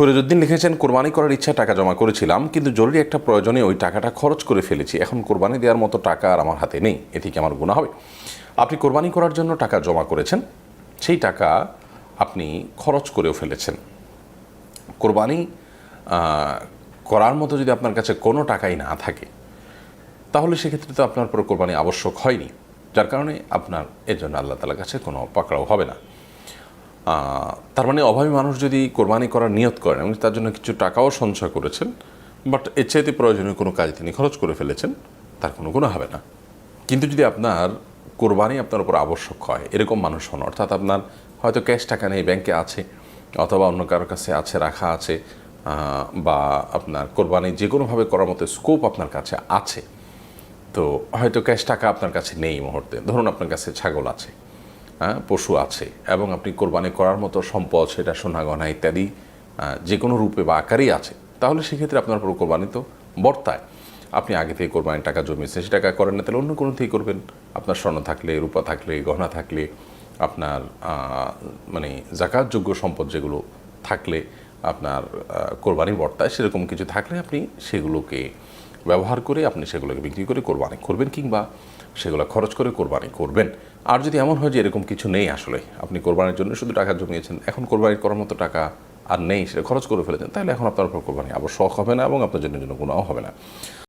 ফিরোজউদ্দিন লিখেছেন, কোরবানি করার ইচ্ছা টাকা জমা করেছিলাম, কিন্তু জরুরি একটা প্রয়োজনে ওই টাকাটা খরচ করে ফেলেছি। এখন কোরবানি দেওয়ার মতো টাকা আর আমার হাতে নেই। এ থেকে আমার গুণা হবে? আপনি কোরবানি করার জন্য টাকা জমা করেছেন, সেই টাকা আপনি খরচ করেও ফেলেছেন। কোরবানি করার মতো যদি আপনার কাছে কোনো টাকাই না থাকে, তাহলে সেক্ষেত্রে তো আপনার উপর কোরবানি আবশ্যক হয়নি। যার কারণে আপনার, এর জন্য আল্লাহ তালার কাছে কোনো পাকড়াও হবে না। তার মানে অভাবী মানুষ যদি কোরবানি করার নিয়ত করেন এবং তার জন্য কিছু টাকাও সঞ্চয় করেছেন বাট এর চাইতে প্রয়োজনীয় কোনো কাজে তিনি খরচ করে ফেলেছেন, তার কোনো গুণ হবে না। কিন্তু যদি আপনার কোরবানি আপনার উপর আবশ্যক হয়, এরকম মানুষ হন, অর্থাৎ আপনার হয়তো ক্যাশ টাকা নেই ব্যাংকে আছে, অথবা অন্য কারোর কাছে আছে, রাখা আছে বা আপনার কোরবানি যে কোনোভাবে করার মতো স্কোপ আপনার কাছে আছে, তো হয়তো ক্যাশ টাকা আপনার কাছে নেই মুহূর্তে। ধরুন আপনার কাছে ছাগল আছে। পশু আছে এবং আপনি কোরবানি করার মতো সম্পদ, সেটা সোনা, গয়না ইত্যাদি যে কোনো রূপে বা আকারেই আছে, তাহলে সেক্ষেত্রে আপনার উপর কোরবানি তো বর্তায়। আপনি আগে থেকে কোরবানির টাকা জমিয়েছেন সে টাকা করেন না, তাহলে অন্য কোনো থেকেই করবেন। আপনার স্বর্ণ থাকলে, রূপা থাকলে, গহনা থাকলে, আপনার মানে জাকাতযোগ্য সম্পদ যেগুলো থাকলে আপনার কোরবানি বর্তায়, সেরকম কিছু থাকলে আপনি সেগুলোকে ব্যবহার করে আপনি সেগুলোকে বিক্রি করে কোরবানি করবেন কিংবা সেগুলো খরচ করে কোরবানি করবেন। আর যদি এমন হয় যে এরকম কিছু নেই আসলে, আপনি কোরবানির জন্য শুধু টাকা জমিয়েছেন, এখন কোরবানি করার মতো টাকা আর নেই, সেটা খরচ করে ফেলেছেন, তাহলে এখন আপনার উপর কোরবানি আবার শখ হবে না এবং আপনার জন্য কোনো হবে না।